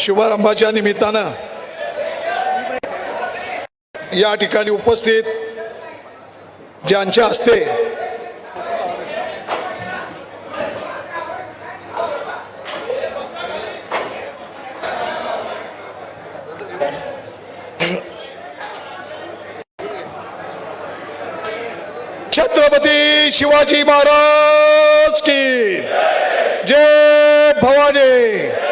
शुभारंभाच्या निमित्तानं या ठिकाणी उपस्थित ज्यांच्या हस्ते छत्रपती शिवाजी महाराज की जय भवानी.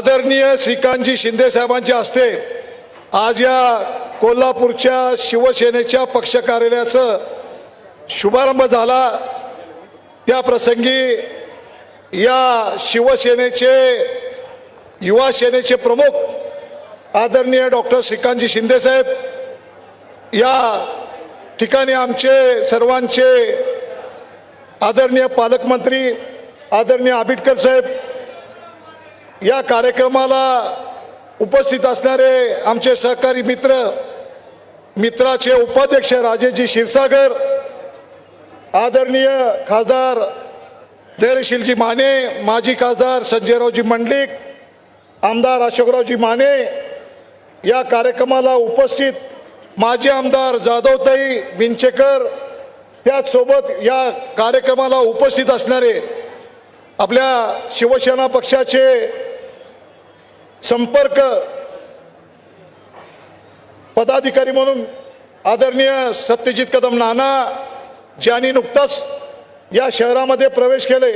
आदरणीय श्रीकांतजी शिंदे साहेबांच्या हस्ते आज या कोल्हापूरच्या शिवसेनेच्या पक्ष कार्यालयाचं शुभारंभ झाला. त्या प्रसंगी या शिवसेनेचे युवा सेनेचे प्रमुख आदरणीय डॉक्टर श्रीकांतजी शिंदे साहेब या ठिकाणी आमचे सर्वांचे आदरणीय पालकमंत्री आदरणीय आबिटकर साहेब या कार्यक्रमाला उपस्थित असणारे आमचे सहकारी मित्र मित्राचे उपाध्यक्ष राजेशजी क्षीरसागर आदरणीय खासदार धैर्यशीलजी माने माजी खासदार संजयरावजी मंडलिक आमदार अशोकरावजी माने या कार्यक्रमाला उपस्थित माजी आमदार जाधवताई बिंचेकर त्याचसोबत या कार्यक्रमाला उपस्थित असणारे आपल्या शिवसेना पक्षाचे संपर्क पदाधिकारी म्हणून आदरणीय सत्यजित कदम नाना ज्यांनी नुकताच या शहरामध्ये प्रवेश केले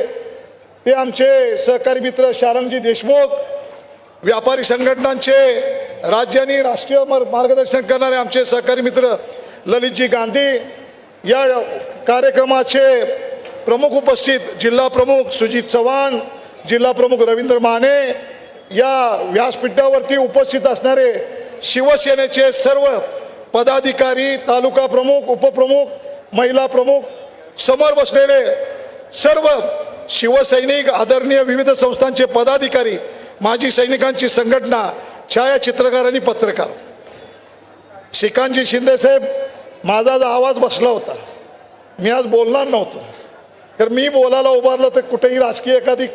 ते आमचे सहकारी मित्र शारंगजी देशमुख व्यापारी संघटनांचे राज्यांनी राष्ट्रीय मार्गदर्शन करणारे आमचे सहकारी मित्र ललितजी गांधी या कार्यक्रमाचे प्रमुख उपस्थित जिल्हा प्रमुख सुजित चव्हाण जिल्हा प्रमुख रवींद्र माने या व्यासपीठावरती उपस्थित असणारे शिवसेनेचे सर्व पदाधिकारी तालुका प्रमुख उपप्रमुख महिला प्रमुख समोर बसलेले सर्व शिवसैनिक आदरणीय विविध संस्थांचे पदाधिकारी माजी सैनिकांची संघटना छायाचित्रकार आणि पत्रकार. श्रीकांतजी शिंदेसाहेब माझा जो आवाज बसला होता. मी आज बोलणार नव्हतो. तर मी बोलायला उभारलं तर कुठेही राजकीय एखादी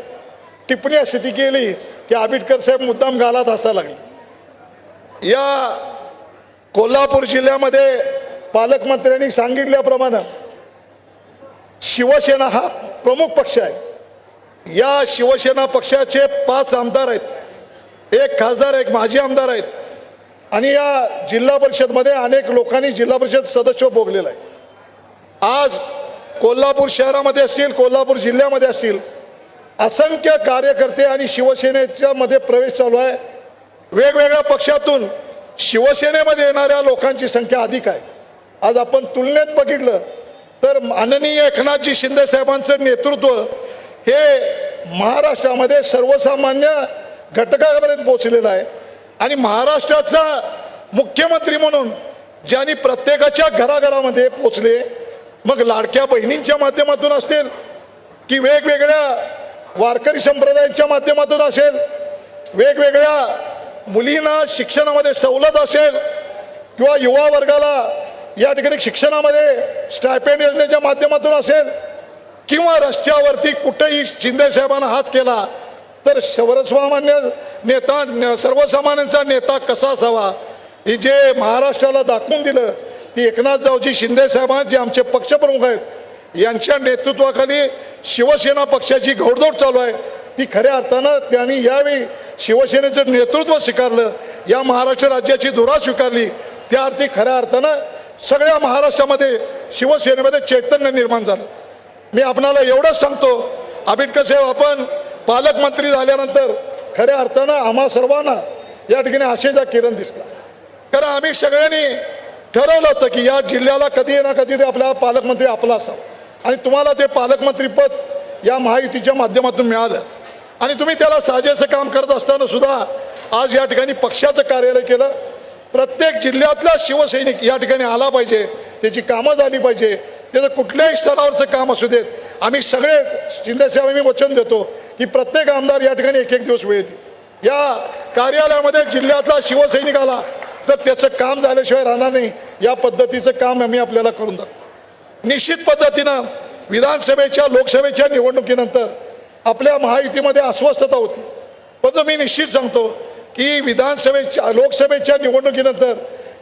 टिप्पणी अशी ती केली की आबिटकर साहेब मुद्दाम घालात असा लागले. या कोल्हापूर जिल्ह्यामध्ये पालकमंत्र्यांनी सांगितल्याप्रमाणे शिवसेना हा प्रमुख पक्ष आहे. या शिवसेना पक्षाचे पाच आमदार आहेत. एक खासदार एक माजी आमदार आहेत. आणि या जिल्हा परिषदमध्ये अनेक लोकांनी जिल्हा परिषद सदस्य भोगलेलं आहे. आज कोल्हापूर शहरामध्ये असतील कोल्हापूर जिल्ह्यामध्ये असतील असंख्य कार्यकर्ते आणि शिवसेनेच्या मध्ये प्रवेश चालू आहे. वेगवेगळ्या पक्षातून शिवसेनेमध्ये येणाऱ्या लोकांची संख्या अधिक आहे. आज आपण तुलनेत बघितलं तर माननीय एकनाथजी शिंदे साहेबांचं नेतृत्व हे महाराष्ट्रामध्ये सर्वसामान्य घटकापर्यंत पोहोचलेलं आहे. आणि महाराष्ट्राचा मुख्यमंत्री म्हणून ज्यांनी प्रत्येकाच्या घराघरामध्ये पोचले मग लाडक्या बहिणींच्या माध्यमातून असतील की वेगवेगळ्या वारकरी संप्रदायांच्या माध्यमातून असेल वेगवेगळ्या मुलींना शिक्षणामध्ये सवलत असेल किंवा युवा वर्गाला या ठिकाणी शिक्षणामध्ये स्टायपेंड योजनेच्या माध्यमातून असेल किंवा रस्त्यावरती कुठेही शिंदेसाहेबांना हात केला तर सर्वसामान्य नेता न- सर्वसामान्यांचा नेता कसा असावा? हे जे महाराष्ट्राला दाखवून दिलं ती एकनाथरावजी जावजी साहेबां जे आमचे पक्षप्रमुख आहेत यांच्या नेतृत्वाखाली शिवसेना पक्षाची घोडदौड चालू आहे. ती खऱ्या अर्थानं त्यांनी यावेळी शिवसेनेचं नेतृत्व स्वीकारलं या महाराष्ट्र राज्याची धुरा स्वीकारली. त्या अर्थी खऱ्या अर्थानं सगळ्या महाराष्ट्रामध्ये शिवसेनेमध्ये चैतन्य निर्माण झालं. मी आपणाला एवढंच सांगतो आंबेडकर साहेब आपण पालकमंत्री झाल्यानंतर खऱ्या अर्थानं आम्हा सर्वांना या ठिकाणी आशेचा किरण दिसला. कारण आम्ही सगळ्यांनी ठरवलं होतं की या जिल्ह्याला कधी ना कधी ते आपल्याला पालकमंत्री आपला असावा. आणि तुम्हाला ते पालकमंत्रीपद या महायुतीच्या माध्यमातून मिळालं. आणि तुम्ही त्याला साजेचं काम करत असताना सुद्धा आज या ठिकाणी पक्षाचं कार्यालय केलं. प्रत्येक जिल्ह्यातला शिवसैनिक या ठिकाणी आला पाहिजे. त्याची कामं झाली पाहिजे. त्याचं कुठल्याही स्तरावरचं काम असू देत. आम्ही सगळे जिल्ह्यासाहेब मी वचन देतो की प्रत्येक आमदार या ठिकाणी एक एक दिवस वेळ येतील या कार्यालयामध्ये जिल्ह्यातला शिवसैनिक आला तर त्याचं काम झाल्याशिवाय राहणार नाही. या पद्धतीचं काम आम्ही आपल्याला करून दाखवू. निश्चित पद्धतीनं विधानसभेच्या लोकसभेच्या निवडणुकीनंतर आपल्या महायुतीमध्ये अस्वस्थता होती. परंतु तो मी निश्चित सांगतो की विधानसभेच्या लोकसभेच्या निवडणुकीनंतर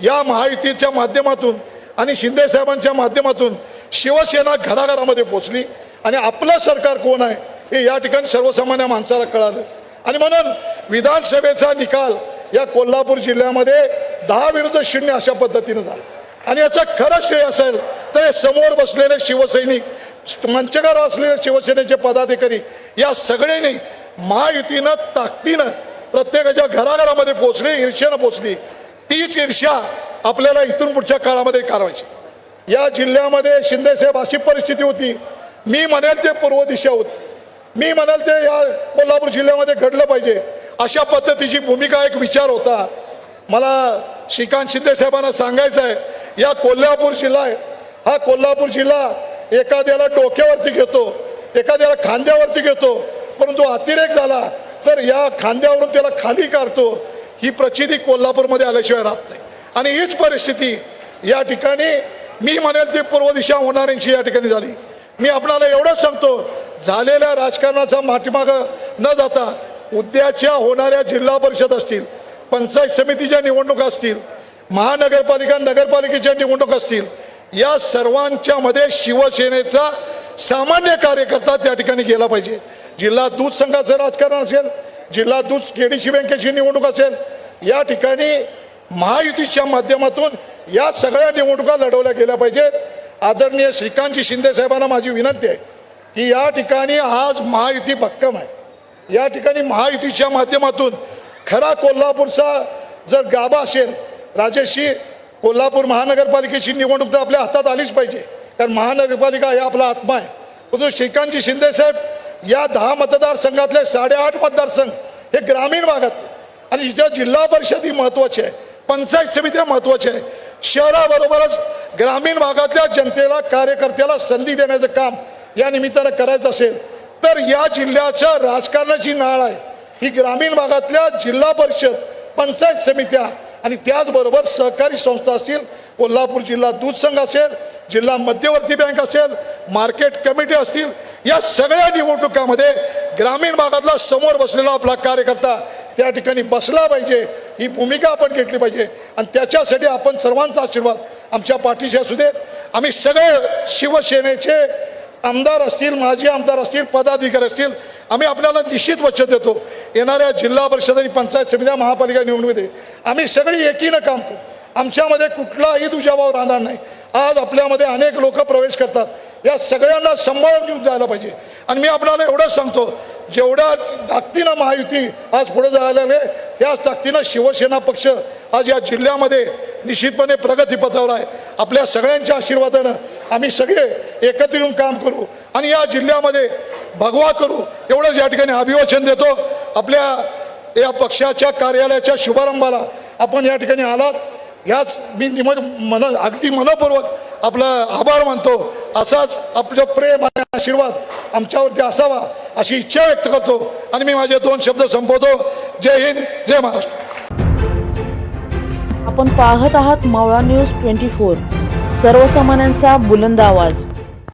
या महायुतीच्या माध्यमातून आणि शिंदेसाहेबांच्या माध्यमातून शिवसेना घराघरामध्ये पोचली आणि आपलं सरकार कोण आहे हे या ठिकाणी सर्वसामान्य माणसाला कळालं. आणि म्हणून विधानसभेचा निकाल या कोल्हापूर जिल्ह्यामध्ये दहा विरुद्ध शून्य अशा पद्धतीनं झाला. आणि याचा खरं श्रेय असेल तर हे समोर बसलेले शिवसैनिक मंचकार असलेले शिवसेनेचे पदाधिकारी या सगळ्यांनी महायुतीनं ताकदीनं प्रत्येकाच्या घराघरामध्ये पोचली ईर्ष्यानं पोचली. तीच ईर्ष्या आपल्याला इथून पुढच्या काळामध्ये करायची या जिल्ह्यामध्ये शिंदेसाहेब अशी परिस्थिती होती. मी म्हणेल ते पूर्व दिशा होती. मी म्हणाल ते या कोल्हापूर जिल्ह्यामध्ये घडलं पाहिजे. अशा पद्धतीची भूमिका एक विचार होता. मला श्रीकांत शिंदे साहेबांना सांगायचं आहे या कोल्हापूर जिल्हा आहे. हा कोल्हापूर जिल्हा एखाद्याला डोक्यावरती घेतो एखाद्याला खांद्यावरती घेतो परंतु अतिरेक झाला तर या खांद्यावरून त्याला खाली काढतो. ही प्रचिती कोल्हापूरमध्ये आल्याशिवाय राहत नाही. आणि हीच परिस्थिती या ठिकाणी मी म्हणेल ती पूर्व दिशा होणाऱ्यांची या ठिकाणी झाली. मी आपणाला एवढंच सांगतो झालेल्या राजकारणाचा माठीमाग न जाता उद्याच्या होणाऱ्या जिल्हा परिषद असतील पंचायत समितीच्या निवडणुका असतील महानगरपालिका नगरपालिकेच्या निवडणूक असतील. या सर्वांच्या मध्ये शिवसेनेचा सामान्य कार्यकर्ता त्या ठिकाणी गेला पाहिजे. जिल्हा दूध संघाचं राजकारण असेल जिल्हा दूध केडीसी बँकेची निवडणूक असेल या ठिकाणी महायुतीच्या माध्यमातून या सगळ्या निवडणुका लढवल्या गेल्या पाहिजेत. आदरणीय श्रीकांतजी शिंदे साहेबांना माझी विनंती आहे की या ठिकाणी आज महायुती भक्कम आहे. या ठिकाणी महायुतीच्या माध्यमातून खरा कोल्हापूरचा जर गाभा असेल राजेशजी कोल्हापूर महानगरपालिकेची निवडणूक तर आपल्या हातात आलीच पाहिजे. कारण महानगरपालिका हे आपला आत्मा आहे. परंतु श्रीकांतजी शिंदेसाहेब या दहा मतदारसंघातले साडेआठ मतदारसंघ हे ग्रामीण भागात आणि ज्या जिल्हा परिषद ही महत्वाची आहे. पंचायत समित्या महत्त्वाच्या आहे. शहराबरोबरच ग्रामीण भागातल्या जनतेला कार्यकर्त्याला संधी देण्याचं काम या निमित्तानं करायचं असेल तर या जिल्ह्याच्या राजकारणाची नाळ आहे. ही ग्रामीण भागातल्या जिल्हा परिषद पंचायत समित्या आणि त्याचबरोबर सहकारी संस्था असतील कोल्हापूर जिल्हा दूध संघ असेल जिल्हा मध्यवर्ती बँक असेल मार्केट कमिटी असतील या सगळ्या निवडणुकामध्ये ग्रामीण भागातला समोर बसलेला आपला कार्यकर्ता त्या ठिकाणी बसला पाहिजे ही भूमिका आपण घेतली पाहिजे. आणि त्याच्यासाठी आपण सर्वांचा आशीर्वाद आमच्या पाठीशी असू देत. आम्ही सगळे शिवसेनेचे आमदार असतील माजी आमदार असतील पदाधिकारी असतील आम्ही आपल्याला निश्चित वचन देतो. येणाऱ्या जिल्हा परिषद आणि पंचायत समित्या महापालिका निवडणुकीमध्ये आम्ही सगळी एकीनं काम करू. आमच्यामध्ये कुठलाही दुजाभाव राहणार नाही. आज आपल्यामध्ये अनेक लोक प्रवेश करतात. या सगळ्यांना सांभाळून घेऊन जायला पाहिजे. आणि मी आपल्याला एवढंच सांगतो जेवढ्या ताकदीनं महायुती आज पुढे जायला लागले त्याच ताकदीनं शिवसेना पक्ष आज या जिल्ह्यामध्ये निश्चितपणे प्रगतीपथावर आहे. आपल्या सगळ्यांच्या आशीर्वादानं आम्ही सगळे एकत्र येऊन काम करू. आणि या जिल्ह्यामध्ये भगवा करू. एवढंच या ठिकाणी अभिवाचन देतो. आपल्या या पक्षाच्या कार्यालयाच्या शुभारंभाला आपण या ठिकाणी आलात. याच मी निम मन अगदी मनपूर्वक आपला आभार मानतो. असाच आपलं प्रेम आणि आशीर्वाद आमच्यावरती असावा अशी इच्छा व्यक्त करतो. आणि मी माझे दोन शब्द संपवतो. जय हिंद जय महाराष्ट्र. आपण पाहत आहात मावळा न्यूज ट्वेंटी फोर. सर्वसामान्यांचा बुलंद आवाज.